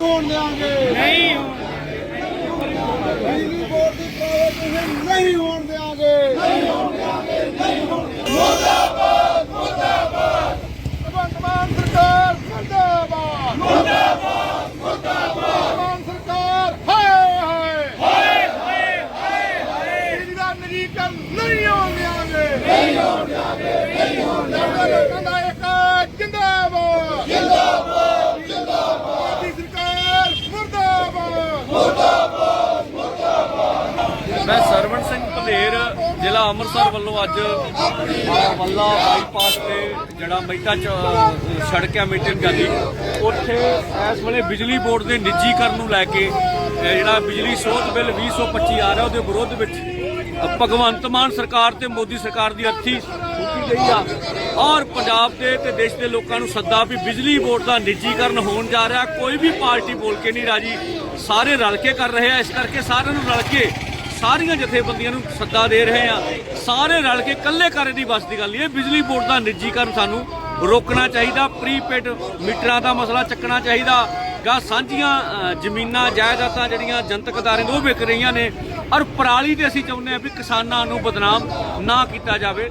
ਹੋਣ ਦੇਾਂਗੇ ਨਹੀਂ। ਬਿਜਲੀ ਬੋਰਡ ਦੀ ਪ੍ਰਾਈਵੇਟਾਈਜੇਸ਼ਨ ਨਹੀਂ ਹੋਣ ਦੇਾਂਗੇ ਨਹੀਂ ਹੋਣ ਦੇਾਂਗੇ ਨਹੀਂ ਹੋਣ ਮੁਰਦਾਬਾਦ ਮੁਰਦਾਬਾਦ। ਭਗਵੰਤ ਮਾਨ ਸਰਕਾਰ ਮੁਰਦਾਬਾਦ। ਮੁਰਦਾਬਾਦ ਮੁਰਦਾਬਾਦ। ਮਾਨ ਸਰਕਾਰ ਹਾਏ ਹਾਏ। ਹਾਏ ਹਾਏ ਹਾਏ ਬਿਜਲੀ ਦਾ ਨਵੀਕਰਨ ਨਹੀਂ ਹੋਣ ਦੇਾਂਗੇ ਨਹੀਂ ਹੋਣ ਦੇਾਂਗੇ ਨਹੀਂ ਹੋਣ ਦੇਾਂਗੇ ਲੋਕਾਂ ਦਾ ਇੱਕ ਜਿੰਦਾਬਾਦ ਜਿੰਦਾਬਾਦ ਜਿੰਦਾਬਾਦ ਮੋਦੀ ਸਰਕਾਰ ਮੁਰਦਾਬਾਦ ਮੈਂ ਸਰਵਣ ਸਿੰਘ ਭਲੇਰ ਜ਼ਿਲ੍ਹਾ ਅੰਮ੍ਰਿਤਸਰ ਵੱਲੋਂ ਅੱਜ ਵੱਲਾ ਬਾਈਪਾਸ ਤੇ ਜਿਹੜਾ ਮਹਿਤਾ ਚ ਸੜਕ ਹੈ ਮੀਟਿੰਗ ਜਾਂਦੀ ਉੱਥੇ ਇਸ ਵੇਲੇ ਬਿਜਲੀ ਬੋਰਡ ਦੇ ਨਿੱਜੀਕਰਨ ਨੂੰ ਲੈ ਕੇ ਜਿਹੜਾ ਬਿਜਲੀ ਸੋਧ ਬਿੱਲ 2025 ਆ ਰਿਹਾ, ਉਹਦੇ ਵਿਰੋਧ ਵਿੱਚ ਭਗਵੰਤ ਮਾਨ ਸਰਕਾਰ ਤੇ ਮੋਦੀ ਸਰਕਾਰ ਦੀ ਅਰਥੀ ਫੂਕੀ ਗਈ ਆ। ਔਰ ਪੰਜਾਬ ਦੇ ਤੇ ਦੇਸ਼ ਦੇ ਲੋਕਾਂ ਨੂੰ ਸੱਦਾ ਵੀ ਬਿਜਲੀ ਬੋਰਡ ਦਾ ਨਿੱਜੀਕਰਨ ਹੋਣ ਜਾ ਰਿਹਾ, ਕੋਈ ਵੀ ਪਾਰਟੀ ਬੋਲ ਕੇ ਨਹੀਂ ਰਾਜੀ। ਸਾਰੇ ਰਲ ਕੇ ਕਰ ਰਹੇ ਆ, ਇਸ ਕਰਕੇ ਸਾਰਿਆਂ ਨੂੰ ਰਲ ਕੇ ਸਾਰੀਆਂ ਜਥੇਬੰਦੀਆਂ ਨੂੰ ਸੱਦਾ ਦੇ ਰਹੇ ਆ ਸਾਰੇ ਰਲ ਕੇ ਇਕੱਲੇ ਕਰੇ ਦੀ ਬਸ ਦੀ ਗੱਲ ਨਹੀਂ, ਇਹ ਬਿਜਲੀ ਬੋਰਡ ਦਾ ਨਿੱਜੀਕਰਨ ਸਾਨੂੰ ਰੋਕਣਾ ਚਾਹੀਦਾ ਪ੍ਰੀਪੇਡ ਮੀਟਰਾਂ ਦਾ ਮਸਲਾ ਚੱਕਣਾ ਚਾਹੀਦਾ ਗਾ ਸਾਂਝੀਆਂ ਜ਼ਮੀਨਾਂ, ਜਾਇਦਾਦਾਂ ਜਿਹੜੀਆਂ ਜਨਤਕ ਅਦਾਰੇ ਉਹ ਵਿਕ ਰਹੀਆਂ ਨੇ। ਔਰ ਪਰਾਲੀ ਤੇ ਅਸੀਂ ਚਾਹੁੰਦੇ ਆ ਵੀ ਕਿਸਾਨਾਂ ਨੂੰ ਬਦਨਾਮ ਨਾ ਕੀਤਾ ਜਾਵੇ।